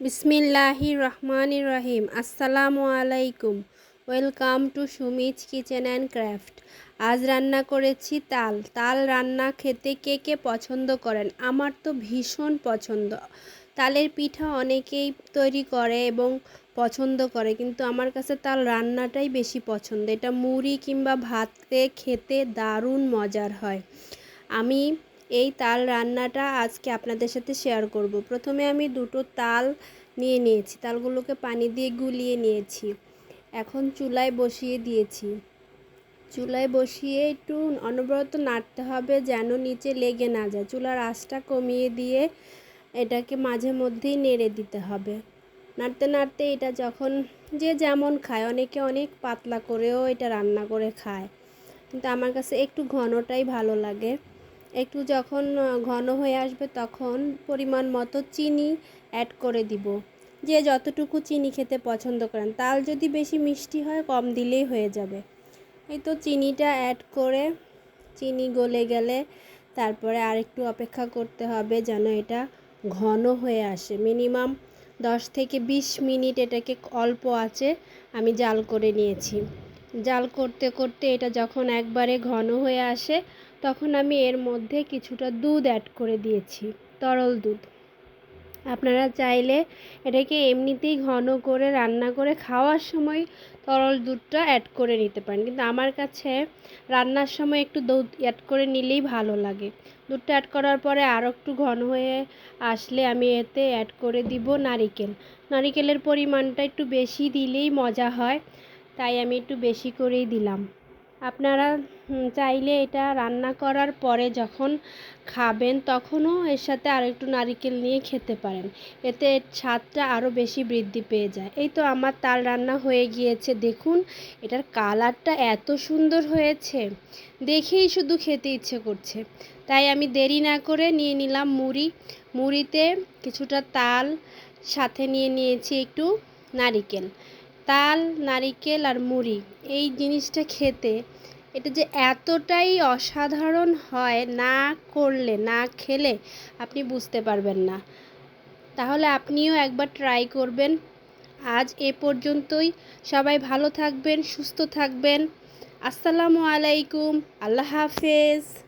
বিসমিল্লাহি রহমান রহিম আসসালামু আলাইকুম welcome to Sumi's kitchen and craft আজ রান্না করেছি তাল। তাল রান্না খেতে কে কে পছন্দ করেন? আমার তো ভীষণ পছন্দ। তালের পিঠা অনেকেই তৈরি করে এবং পছন্দ করে, কিন্তু আমার কাছে তাল রান্নাটাই বেশি পছন্দ। এটা মুড়ি কিংবা ভাতে খেতে দারুণ মজার হয়। আমি এই তাল রান্নাটা আজকে আপনাদের সাথে শেয়ার করব। প্রথমে আমি দুটো তাল নিয়ে নিয়েছি। তালগুলোকে পানি দিয়ে গুলিয়ে নিয়েছি। এখন চুলায় বসিয়ে দিয়েছি। চুলায় বসিয়ে একটু অনবরত নাড়তে হবে যেন নিচে লেগে না যায়। চুলার আঁচটা কমিয়ে দিয়ে এটাকে মাঝে মধ্যেই নেড়ে দিতে হবে। নাড়তে নাড়তে এটা যখন যে যেমন খায়, অনেকে অনেক পাতলা করেও এটা রান্না করে খায়। কিন্তু আমার কাছে একটু ঘনটাই ভালো লাগে। একটু যখন ঘন হয়ে আসবে তখন পরিমাণ মতো চিনি অ্যাড করে দিব। যে যতটুকু চিনি খেতে পছন্দ করেন। তাল যদি বেশি মিষ্টি হয়, কম দিলেই হয়ে যাবে। এই তো চিনিটা অ্যাড করে, চিনি গলে গেলে তারপরে আরেকটু অপেক্ষা করতে হবে যেন এটা ঘন হয়ে আসে। মিনিমাম দশ থেকে বিশ মিনিট এটাকে অল্প আছে আমি জাল করে নিয়েছি। জাল করতে করতে এটা যখন একবারে ঘন হয়ে আসে তখন আমি এর মধ্যে কিছুটা দুধ অ্যাড করে দিয়েছি, তরল দুধ। আপনারা চাইলে এটাকে এমনিতেই ঘন করে, রান্না করে খাওয়ার সময় তরল দুধটা অ্যাড করে নিতে পারেন। কিন্তু আমার কাছে রান্নার সময় একটু দুধ অ্যাড করে নিলেই ভালো লাগে। দুধটা অ্যাড করার পরে আরও একটু ঘন হয়ে আসলে আমি এতে অ্যাড করে দিব নারিকেল। নারিকেলের পরিমাণটা একটু বেশি দিলেই মজা হয়, তাই আমি একটু বেশি করেই দিলাম। আপনারা চাইলে এটা রান্না করার পরে যখন খাবেন তখনও এর সাথে আর একটু নারিকেল নিয়ে খেতে পারেন। এতে স্বাদটা আরও বেশি বৃদ্ধি পেয়ে যায়। এই তো আমার তাল রান্না হয়ে গিয়েছে। দেখুন, এটার কালারটা এত সুন্দর হয়েছে। দেখেই শুধু খেতে ইচ্ছে করছে। তাই আমি দেরি না করে নিয়ে নিলাম মুড়ি। মুড়িতে কিছুটা তাল, সাথে নিয়ে নিয়েছি একটু নারিকেল। তাল, নারিকেল আর মুড়ি, এই জিনিসটা খেতে এটা যে এতটাই অসাধারণ হয় না করলে, না খেলে আপনি বুঝতে পারবেন না। তাহলে আপনিও একবার ট্রাই করবেন। আজ এ পর্যন্তই। সবাই ভালো থাকবেন, সুস্থ থাকবেন। আসসালামু আলাইকুম। আল্লাহ হাফেজ।